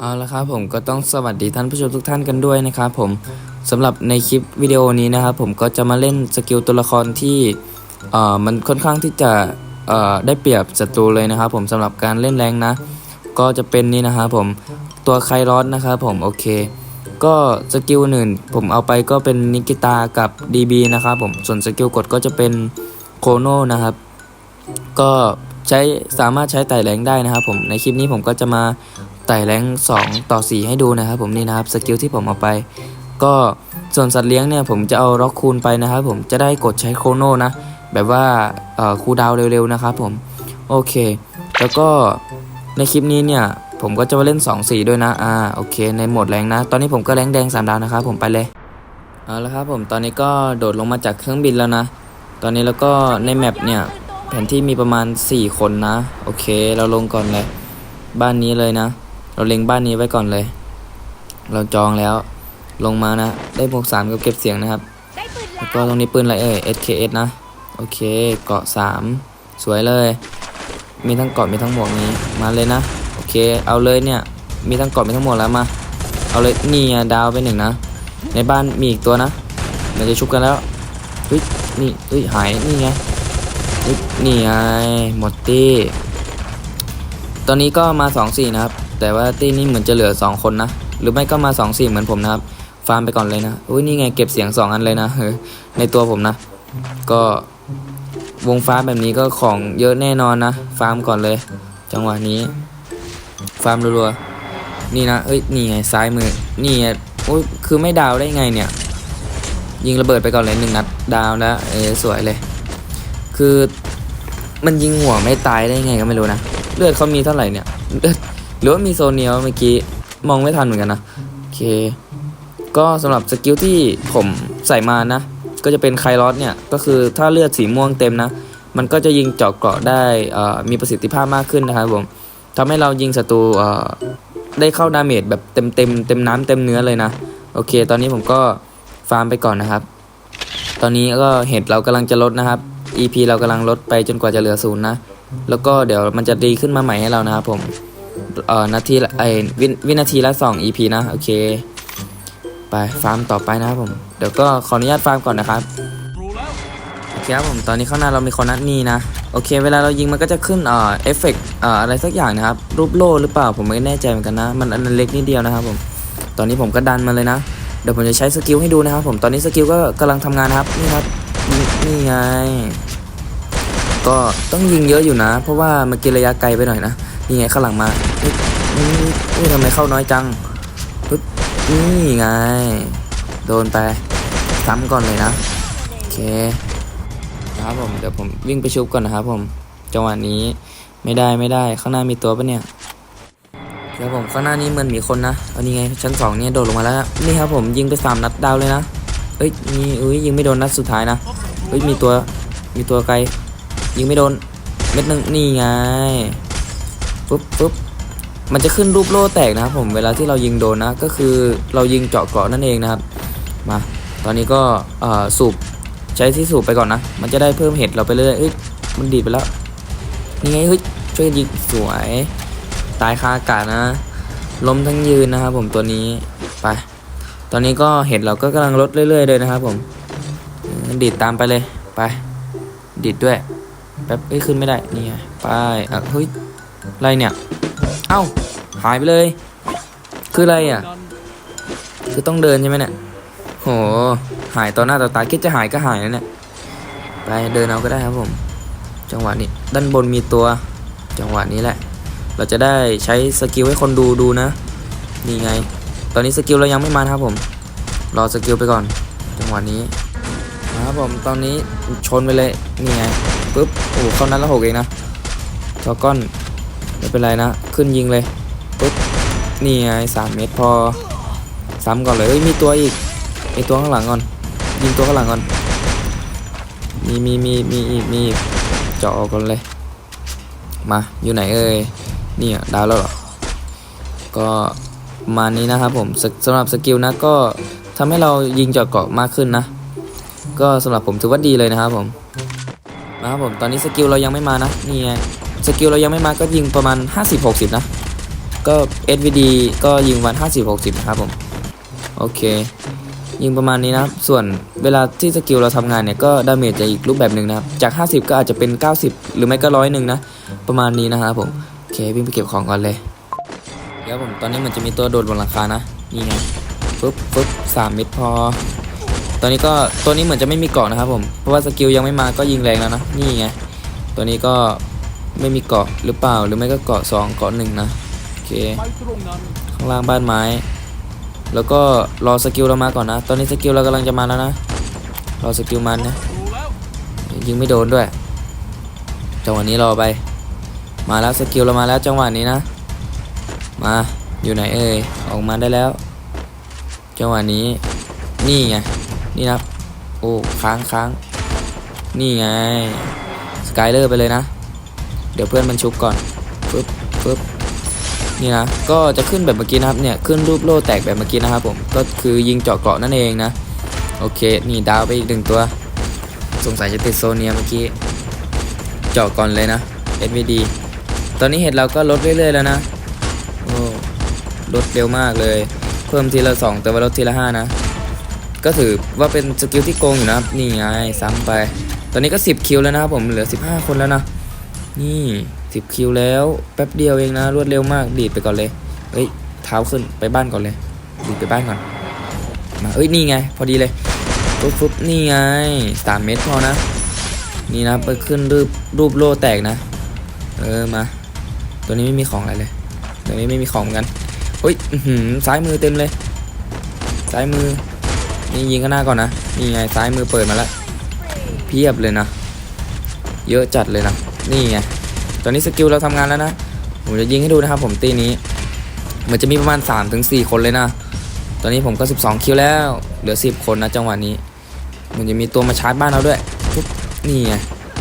เอาละครับผมก็ต้องสวัสดีท่านผู้ชมทุกท่านกันด้วยนะครับผมสำหรับในคลิปวิดีโอนี้นะครับผมก็จะมาเล่นสกิลตัวละครที่เอ่อมันค่อนข้างที่จะเอ่อได้เปรียบศัตรูเลยนะครับผมสำหรับการเล่นแรงนะ ก็จะเป็นนี่นะครับผมตัวไครอสนะครับผมโอเค ก็สกิลหนึ่งผมเอาไปก็เป็นนิกิตากับ DB นะครับผมส่วนสกิลกดก็จะเป็นโคโนนะครับก็ใช้สามารถใช้ไต่แรงได้นะครับผมในคลิปนี้ผมก็จะมา ไต่แรง2ต่อ 4 ให้ดูนะครับผมนี่นะครับสกิลที่ผมเอาไป ก็ส่วนสัตว์เลี้ยงเนี่ยผมจะเอาร็อกคูณไปนะครับผมจะได้กดใช้โคโนนะ แบบว่าคูดาวเร็วๆนะครับผม โอเค แล้วก็ในคลิปนี้เนี่ยผมก็จะมาเล่น 2 4 ด้วยนะ อ่า โอเค ในโหมดแรงนะ ตอนนี้ผมก็แรงแดง3ดาวนะครับผมไปเลย เอาละครับผม ตอนนี้ก็โดดลงมาจากเครื่องบินแล้วนะ ตอนนี้แล้วก็ในแมปเนี่ย แผนที่มีประมาณ 4 คนนะ โอเค เราลงก่อนเลย บ้านนี้เลยนะ เราเล็งบ้านนี้ไว้ก่อนเลย เราจองแล้ว ลงมานะ ได้บวกสามกับเก็บเสียงนะครับ แล้วก็ตรงนี้ปืนอะไรเอ่ย SKS นะ โอเค เกาะ3สวยเลย มีทั้งเกาะมีทั้งหมวกนี้ มาเลยนะ โอเค เอาเลยเนี่ย มีทั้งเกาะมีทั้งหมวกแล้วมา เอาเลยนี่ดาวไปหนึ่งนะ ในบ้านมีอีกตัวนะมันจะชุบกันแล้วเฮ้ยนี่เฮ้ยหาย นี่ไงเฮ้ยนี่ไงหมดตี้ตอนนี้ก็มา 2 4 นะครับ แต่ว่าตี้นี้เหมือนจะเหลือ 2 คนนะ หรือไม่ก็มา2 4เหมือนผมนะครับ ฟาร์มไปก่อนเลยนะอุ้ยนี่ไงเก็บเสียง 2 อันเลยนะเออในตัวผมนะ ก็วงฟ้าแบบนี้ก็ของเยอะแน่นอนนะ ฟาร์มก่อนเลย จังหวะนี้ ฟาร์มรัวๆนี่นะเอ้ยนี่ไงซ้ายมือ นี่ไงโอ้ยคือไม่ดาวได้ไงเนี่ย ยิงระเบิดไปก่อนเลยหนึ่งนัดดาวแล้วเออสวยเลย คือมันยิงหัวไม่ตายได้ไงก็ไม่รู้นะ เลือดเขามีเท่าไหร่เนี่ยเลือด หรือว่ามีโซเนียลเมื่อกี้มองไม่ทันเหมือนกันนะโอเค ก็สำหรับสกิลที่ผมใส่มานะ ก็จะเป็นไคลอสเนี่ย ก็คือถ้าเลือดสีม่วงเต็มนะ มันก็จะยิงเจาะเกราะได้มีประสิทธิภาพมากขึ้นนะครับผมทำให้เรายิงศัตรูได้เข้าดาเมจแบบเต็มเต็มเต็มน้ำเต็มเนื้อเลยนะ โอเค ตอนนี้ผมก็ฟาร์มไปก่อนนะครับ ตอนนี้ก็เห็ดเรากำลังจะลดนะครับ EP เรากำลังลดไปจนกว่าจะเหลือศูนย์นะ แล้วก็เดี๋ยวมันจะดีขึ้นมาใหม่ให้เรานะครับผม เอ่อนาทีละไอวิวินาทีละ2 EP นะ โอเค ไปฟาร์มต่อไปนะครับผม เดี๋ยวก็ขออนุญาตฟาร์มก่อนนะครับโอเคครับผมตอนนี้ข้างหน้าเรามีคนนัดนี่นะโอเค เวลาเรายิงมันก็จะขึ้นเอ่อเอฟเฟกต์เอ่ออะไรสักอย่างนะครับ รูปโล่หรือเปล่าผมไม่แน่ใจเหมือนกันนะ มันอันเล็กนิดเดียวนะครับผมตอนนี้ผมก็ดันมาเลยนะเดี๋ยวผมจะใช้สกิลให้ดูนะครับผมตอนนี้สกิลก็กำลังทำงานครับนี่ครับนี่นี่ไงก็ต้องยิงเยอะอยู่นะ เพราะว่ามื่อกี้ระยะไกลไปหน่อยนะ นี่ไงข้างหลังมานี่นี่ทำไมเข้าน้อยจังปึ๊บนี่ไง โดนไปซ้ำก่อนเลยนะ โอเคนะครับผม เดี๋ยวผมวิ่งไปชุบก่อนนะครับผม จังหวะนี้ไม่ได้ไม่ได้ข้างหน้ามีตัวปะเนี่ยเดี๋ยวผมข้างหน้านี้เหมือนมีคนนะ เอานี่ไงชั้นสองเนี่ยโดดลงมาแล้วนี่ครับผมยิงไปสามนัดดาวเลยนะเอ้ยนี่อุ้ยยิงไม่โดนนัดสุดท้ายนะเฮ้ยมีตัวมีตัวไกล ยิงไม่โดนเม็ดหนึ่งนี่ไง ปุ๊บปุ๊บมันจะขึ้นรูปโล่แตกนะครับผมเวลาที่เรายิงโดนนะก็คือเรายิงเจาะเกาะนั่นเองนะครับมาตอนนี้ก็สูบใช้ที่สูบไปก่อนนะ มันจะได้เพิ่มเห็ดเราไปเรื่อยเอ้ยมันดีดไปแล้วนี่ไงเฮ้ยช่วยยิงสวยตายคาอากาศนะล้มทั้งยืนนะครับผมตัวนี้ไป ตอนนี้ก็เห็ดเราก็กำลังลดเรื่อยๆเลยนะครับผมดีดตามไปเลยไปดิดด้วยแป๊บเอ้ยขึ้นไม่ได้นี่ไงไปอะเฮ้ย อะไรเนี่ย เอ้า หายไปเลย คืออะไรอะ คือต้องเดินใช่ไหมเนี่ย โห หายต่อหน้าต่อตาคิดจะหายก็หายแล้วเนี่ย ไปเดินเอาก็ได้ครับผม จังหวะนี้ ด้านบนมีตัว จังหวะนี้แหละ เราจะได้ใช้สกิลให้คนดูดูนะ นี่ไง ตอนนี้สกิลเรายังไม่มาครับผม รอสกิลไปก่อน จังหวะนี้ครับผม ตอนนี้ชนไปเลย นี่ไง ปุ๊บ โอ้โหเข้านัดละหกเองนะทอก้อน ไม่เป็นไรนะ ขึ้นยิงเลยปุ๊บนี่ไงสามเมตรพอซ้ำก่อนเลยมีตัวอีกมีตัวข้างหลังก่อน ยิงตัวข้างหลังก่อน มีมีมีมีอีกมีอีกเจาะออกก่อนเลย มาอยู่ไหนเอ่ยนี่อะดาวแล้วหรอก็ประมาณนี้นะครับผมสสำหรับสกิลนะก็ทำให้เรายิงเจาะเกาะมากขึ้นนะ ก็สำหรับผมถือว่าดีเลยนะครับผมนะครับผมตอนนี้สกิลเรายังไม่มานะนี่ไง สกิลเรายังไม่มาก็ยิงประมาณ 50-60 นะ ก็ SVD ก็ยิงวัน 50 60 นะครับผม โอเค ยิงประมาณนี้นะ ส่วนเวลาที่สกิลเราทำงานเนี่ย ก็ดาเมจจะอีกรูปแบบหนึ่งนะครับ จาก 50 ก็อาจจะเป็น 90 หรือไม่ก็ร้อยหนึ่งนะ ประมาณนี้นะครับผม โอเควิ่งไปเก็บของก่อนเลยเดี๋ยวผมตอนนี้มันจะมีตัวโดดบนหลังคานะ นี่ไงปึ๊บปึ๊บสามเม็ดพอตอนนี้ก็ตัวนี้เหมือนจะไม่มีเกาะนะครับผม เพราะว่าสกิลยังไม่มาก็ยิงแรงแล้วนะ นี่ไง ตัวนี้ก็ ไม่มีเกาะหรือเปล่าหรือไม่ก็เกาะสองเกาะหนึ่งนะโอเคข้างล่างบ้านไม้ แล้วก็รอสกิลเรามาก่อนนะ ตอนนี้สกิลเรากำลังจะมาแล้วนะรอสกิลมันนะยิงไม่โดนด้วยจังหวะนี้รอไป มาแล้วสกิลเรามาแล้วจังหวะนี้นะ มาอยู่ไหนเอ่ยออกมาได้แล้ว จังหวะนี้นี่ไงนี่นะครับโอ้ค้างค้างนี่ไงสกายเลอร์ไปเลยนะ ดี๋ยวเพื่อนมันชุบก่อนปึ๊บปึ๊บนี่นะ ก็จะขึ้นแบบเมื่อกี้นะครับ เนี่ย ขึ้นรูปโล่แตกแบบเมื่อกี้นะครับผม ก็คือยิงเจาะเกราะนั่นเองนะ โอเค นี่ดาวไปอีกหนึ่งตัว สงสัยจะติดโซเนียเมื่อกี้ เจาะก่อนเลยนะ SVD ตอนนี้เห็ดเราก็ลดเรื่อยๆแล้วนะ โอ้ ลดเร็วมากเลย เพิ่มทีละสองแต่ว่าลดทีละห้านะ ก็ถือว่าเป็นสกิลที่โกงอยู่นะครับ นี่ไง ซ้ำไป ตอนนี้ก็ 10 คิวแล้วนะครับผม เหลือ 15 คนแล้วนะ นี่10คิวแล้ว แป๊บเดียวเองนะ รวดเร็วมาก ดีดไปก่อนเลย เฮ้ย เท้าขึ้นไปบ้านก่อนเลย ดีดไปบ้านก่อน มาเอ้ย นี่ไง พอดีเลยปุ๊บปุ๊บนี่ไงสามเม็ดพอนะ นี่นะ ไปขึ้นรูปรูปโล่แตกนะ เออ มา ตัวนี้ไม่มีของอะไรเลย ตัวนี้ไม่มีของเหมือนกันเฮ้ยหือซ้ายมือเต็มเลย ซ้ายมือ นี่ยิงข้างหน้าก่อนนะ นี่ไงซ้ายมือเปิดมาแล้ว เพียบเลยนะ เยอะจัดเลยนะ นี่ไงตอนนี้สกิลเราทำงานแล้วนะผมจะยิงให้ดูนะครับผมตีนี้เหมันจะมีประมาณ3-4ถึง4คนเลยนะ ตอนนี้ผมก็ 12 คิวแล้ว เหลือ 10 คนนะจังหวะนี้มันจะมีตัวมาชาร์จบ้านเราด้วยปุ๊บนี่ไง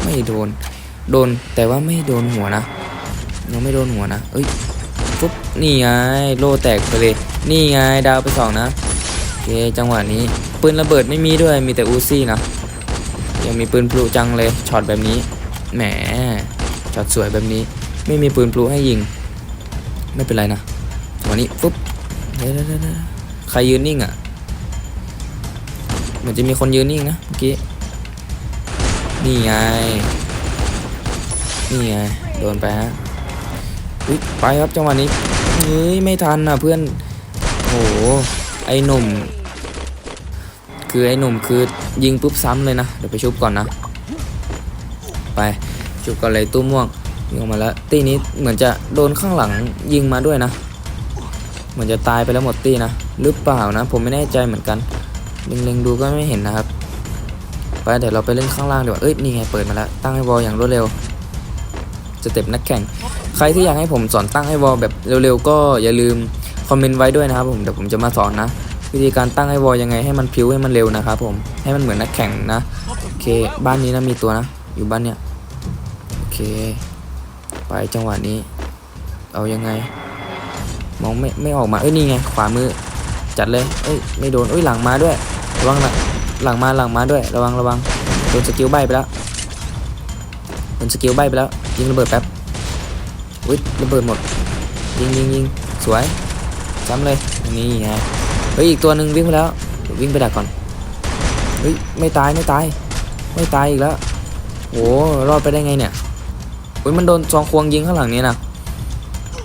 ไม่โดน โดนแต่ว่าไม่โดนหัวนะยังไม่โดนหัวนะเอ้ยปุ๊บนี่ไงโลแตกไปเลย นี่ไงดาวไปสองนะโอเคจังหวะนี้ปืนระเบิดไม่มีด้วยมีแต่อูซี่นะยังมีปืนพลุจังเลยช็อตแบบนี้ แหมช็อตสวยแบบนี้ ไม่มีปืนพลุให้ยิง ไม่เป็นไรนะจังวะนี้ปุ๊บเดี๋ยวใครยืนนิ่งอะ เหมือนจะมีคนยืนนิ่งนะเมื่อกี้ นี่ไง นี่ไง โดนไปฮะอุ๊ยไปครับจังหวะนี้เฮ้ยไม่ทันนะเพื่อนโหไอ้หนุ่ม คือไอ้หนุ่มคือยิงปุ๊บซ้ำเลยนะ เดี๋ยวไปชุบก่อนนะ ไปชุบก่อนเลยตู้ม่วงยิงออกมาแล้วตีนี้เหมือนจะโดนข้างหลังยิงมาด้วยนะ เหมือนจะตายไปแล้วหมดตีนะหรือเปล่านะ ผมไม่แน่ใจเหมือนกันเล็งๆดูก็ไม่เห็นนะครับไปเดี๋ยวเราไปเล่นข้างล่างดีกว่าเอ้ยนี่ไงเปิดมาแล้วตั้งให้วอลอย่างรวดเร็วสเต็ปนักแข่ง ใครที่อยากให้ผมสอนตั้งให้วอลแบบเร็วๆก็อย่าลืมคอมเมนต์ไว้ด้วยนะครับผมเดี๋ยวผมจะมาสอนนะวิธีการตั้งให้วอลยังไงให้มันพิ้วให้มันเร็วนะครับผมให้มันเหมือนนักแข่งนะโอเคบ้านนี้นะมีตัวนะอยู่บ้านเนี้ย เค ไปจังหวะนี้ เอายังไง มองไม่ไม่ออกมา เอ้ยนี่ไง ขวามือ จัดเลย เอ้ยไม่โดน เอ้ยหลังมาด้วย ระวังหลังหลังมาหลังมาด้วย ระวังระวัง โดนสกิลใบไปแล้ว โดนสกิลใบไปแล้ว ยิงระเบิดแป๊บอุ้ยระเบิดหมด ยิงยิงยิงสวยซ้ำเลยนี่ไง เฮ้ยอีกตัวหนึ่งวิ่งไปแล้ว วิ่งไปดักก่อน เฮ้ยไม่ตายไม่ตาย ไม่ตายอีกแล้วโอ้รอดไปได้ไงเนี่ย เฮ้ยมันโดนซองควงยิงข้างหลังนี้นะ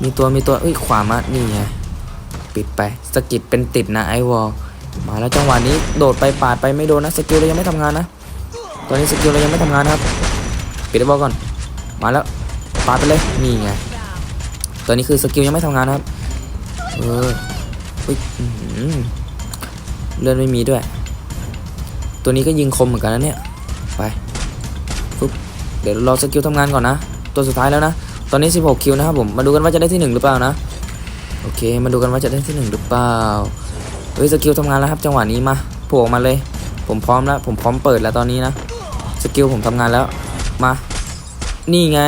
มีตัวมีตัวเอ้ยขวามานี่ไงปิดไปสกิดเป็นติดนะไอวอลมาแล้วจังหวะนี้โดดไปปาดไปไม่โดนนะสกิลเรายังไม่ทำงานนะตอนนี้สกิลเรายังไม่ทำงานครับปิดไอ้บอลก่อน มาแล้วปาดไปเลยนี่ไงตอนนี้คือสกิลยังไม่ทำงานครับเอออุ้ยเลื่อนไม่มีด้วย ตัวนี้ก็ยิงคมเหมือนกันนะเนี่ยไปปุ๊บเดี๋ยวรอสกิลทำงานก่อนนะ ตัวสุดท้ายแล้วนะ ตอนนี้ 16 คิวนะครับผม มาดูกันว่าจะได้ที่ 1 หรือเปล่านะ โอเค มาดูกันว่าจะได้ที่ 1 หรือเปล่า เฮ้ย สกิลทำงานแล้วครับ จังหวะนี้มาโผล่มาเลย ผมพร้อมแล้ว ผมพร้อมเปิดแล้วตอนนี้นะ สกิลผมทำงานแล้ว มา นี่ไง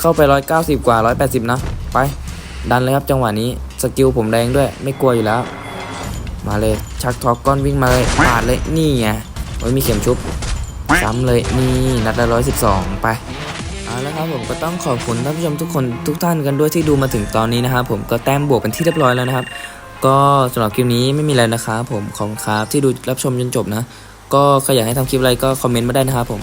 เข้าไป 190 กว่า 180 นะ ไป ดันเลยครับ จังหวะนี้ สกิลผมแรงด้วย ไม่กลัวอยู่แล้ว มาเลย ชักทอกก้อนวิ่งมาเลยปาดเลย นี่ไง โอ้ย มีเข็มชุบ ซ้ำเลย นี่ นัดละ112 ไปเอ เอาละครับผมก็ต้องขอบคุณท่านผู้ชมทุกคนทุกท่านกันด้วยที่ดูมาถึงตอนนี้นะครับผมก็แต้มบวกเป็นที่เรียบร้อยแล้วนะครับ ก็สำหรับคลิปนี้ไม่มีอะไรนะครับผมขอบคุณครับที่ดูรับชมจนจบนะ ก็ใครอยากให้ทำคลิปอะไรก็คอมเมนต์มาได้นะครับผม